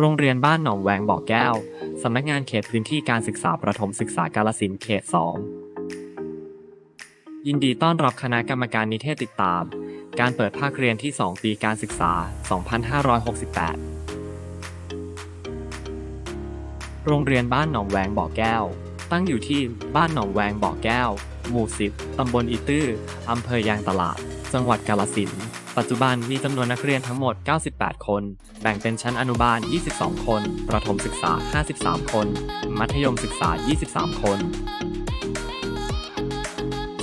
โรงเรียนบ้านหนองแวงบ่อแก้ว สำนักงานเขตพื้นที่การศึกษาประถมศึกษากาลสินเขต 2 ยินดีต้อนรับคณะกรรมการนิเทศติดตาม การเปิดภาคเรียนที่ 2 ปีการศึกษา 2568 โรงเรียนบ้านหนองแวงบ่อแก้ว ตั้งอยู่ที่บ้านหนองแวงบ่อแก้ว หมู่ 10 ตำบลอีตื้อ อำเภอยางตลาด จังหวัดกาลสินธุ์ ปัจจุบันมีจำนวนนักเรียนทั้งหมด 98 คน แบ่งเป็นชั้นอนุบาล 22 คน ประถมศึกษา 53 คน มัธยมศึกษา 23 คน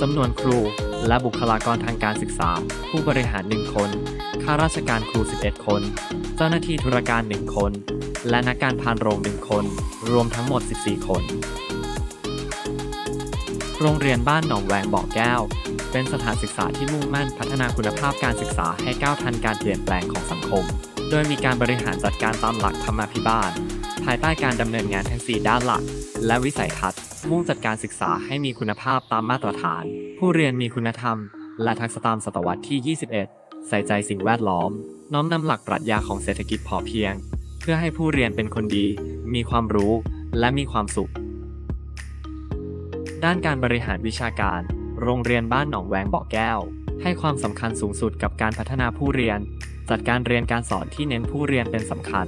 จำนวนครู และบุคลากรทางการศึกษา ผู้บริหาร 1 คน ข้าราชการครู 11 คน เจ้าหน้าที่ธุรการ 1 คน และนักการพานโรง 1 คน รวมทั้งหมด 14 คน โรงเรียนบ้านหนองแวงบ่อแก้ว เป็นสถานศึกษาที่มุ่งมั่นพัฒนาคุณภาพการศึกษาให้ก้าวทันการเปลี่ยนแปลงของสังคม โดยมีการบริหารจัดการตามหลักธรรมาภิบาล ภายใต้การดำเนินงานทั้ง 4 ด้านหลัก และวิสัยทัศน์ มุ่งจัดการศึกษาให้มีคุณภาพตามมาตรฐาน ผู้เรียนมีคุณธรรม และทักษะตามศตวรรษที่ 21 ใส่ใจสิ่งแวดล้อม น้อมนำหลักปรัชญาของเศรษฐกิจพอเพียง เพื่อให้ผู้เรียนเป็นคนดี มีความรู้ และมีความสุข ด้านการบริหารวิชาการ โรงเรียนบ้านหนองแวงบ่อแก้ว ให้ความสำคัญสูงสุดกับการพัฒนาผู้เรียน จัดการเรียนการสอนที่เน้นผู้เรียนเป็นสำคัญ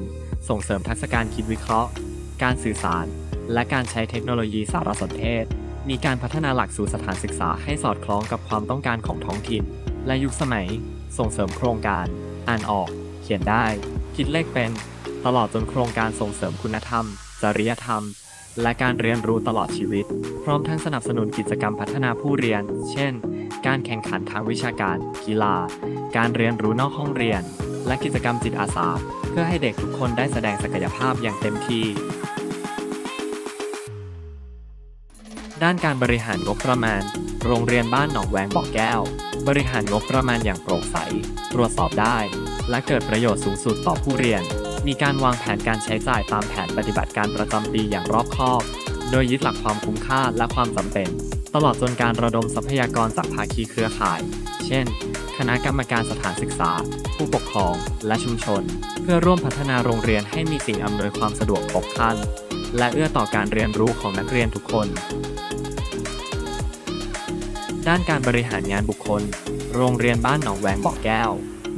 ส่งเสริมทักษะการคิดวิเคราะห์ การสื่อสาร และการใช้เทคโนโลยีสารสนเทศ มีการพัฒนาหลักสูตรสถานศึกษาให้สอดคล้องกับความต้องการของท้องถิ่น และยุคสมัย ส่งเสริมโครงการ อ่านออก เขียนได้ คิดเลขเป็น ตลอดจนโครงการส่งเสริมคุณธรรม จริยธรรม และการเรียนรู้ตลอดชีวิต พร้อมทั้งสนับสนุนกิจกรรมพัฒนาผู้เรียน เช่น การแข่งขันทางวิชาการ กีฬา การเรียนรู้นอกห้องเรียน และกิจกรรมจิตอาสา เพื่อให้เด็กทุกคนได้แสดงศักยภาพอย่างเต็มที่ ด้านการบริหารงบประมาณ โรงเรียนบ้านหนองแวงบ่อแก้ว บริหารงบประมาณอย่างโปร่งใส ตรวจสอบได้ และเกิดประโยชน์สูงสุดต่อผู้เรียน มีการวางแผนการใช้จ่ายตามแผนปฏิบัติการประจำปีอย่างรอบคอบ โดยยึดหลักความคุ้มค่าและความจำเป็น ตลอดจนการระดมทรัพยากรจากภาคีเครือข่าย เช่น คณะกรรมการสถานศึกษา ผู้ปกครอง และชุมชน เพื่อร่วมพัฒนาโรงเรียนให้มีสิ่งอำนวยความสะดวกครบครัน และเอื้อต่อการเรียนรู้ของนักเรียนทุกคน ด้านการบริหารงานบุคคล โรงเรียนบ้านหนองแวงบ่อแก้ว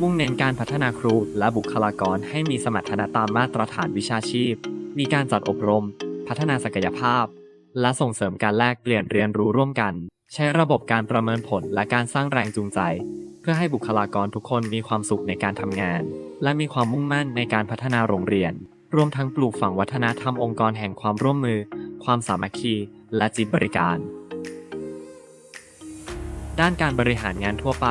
มุ่งเน้นการพัฒนาครูและบุคลากรให้มีสมรรถนะตามมาตรฐานวิชาชีพ มีการจัดอบรม พัฒนาศักยภาพ และส่งเสริมการแลกเปลี่ยนเรียนรู้ร่วมกัน ใช้ระบบการประเมินผลและการสร้างแรงจูงใจ เพื่อให้บุคลากรทุกคนมีความสุขในการทำงาน และมีความมุ่งมั่นในการพัฒนาโรงเรียน รวมทั้งปลูกฝังวัฒนธรรมองค์กรแห่งความร่วมมือ ความสามัคคี และจิตบริการ ด้านการบริหารงานทั่วไป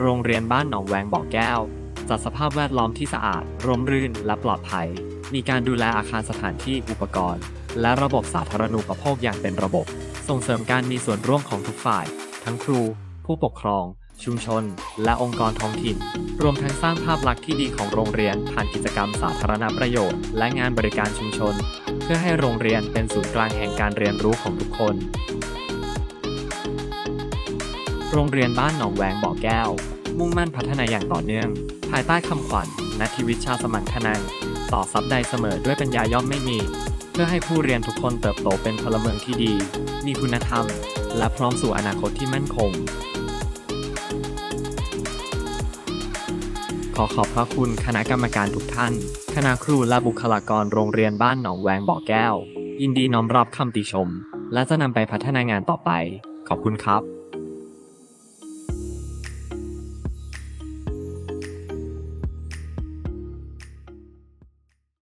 โรงเรียนบ้านหนองแวงบ่อแก้ว จัดสภาพแวดล้อมที่สะอาด ร่มรื่นและปลอดภัย มีการดูแลอาคารสถานที่อุปกรณ์ และระบบสาธารณูปโภคอย่างเป็นระบบ ส่งเสริมการมีส่วนร่วมของทุกฝ่าย ทั้งครู ผู้ปกครอง ชุมชน และองค์กรท้องถิ่น รวมทั้งสร้างภาพลักษณ์ที่ดีของโรงเรียนผ่านกิจกรรมสาธารณประโยชน์ และงานบริการชุมชน เพื่อให้โรงเรียนเป็นศูนย์กลางแห่งการเรียนรู้ของทุกคน โรงเรียนบ้านหนองแวงบ่อแก้ว มุ่งมั่นพัฒนาอย่างต่อเนื่อง ภายใต้คำขวัญนัทธิวิชาสมังคนังต่อซับใดเสมอด้วยปัญญาย่อมไม่มี เพื่อให้ผู้เรียนทุกคนเติบโตเป็นพลเมืองที่ดี มีคุณธรรม และพร้อมสู่อนาคตที่มั่นคง ขอขอบพระคุณคณะกรรมการทุกท่าน คณะครูและบุคลากรโรงเรียนบ้านหนองแวงบ่อแก้ว ยินดีน้อมรับคำติชม และจะนำไปพัฒนางานต่อไป ขอบคุณครับ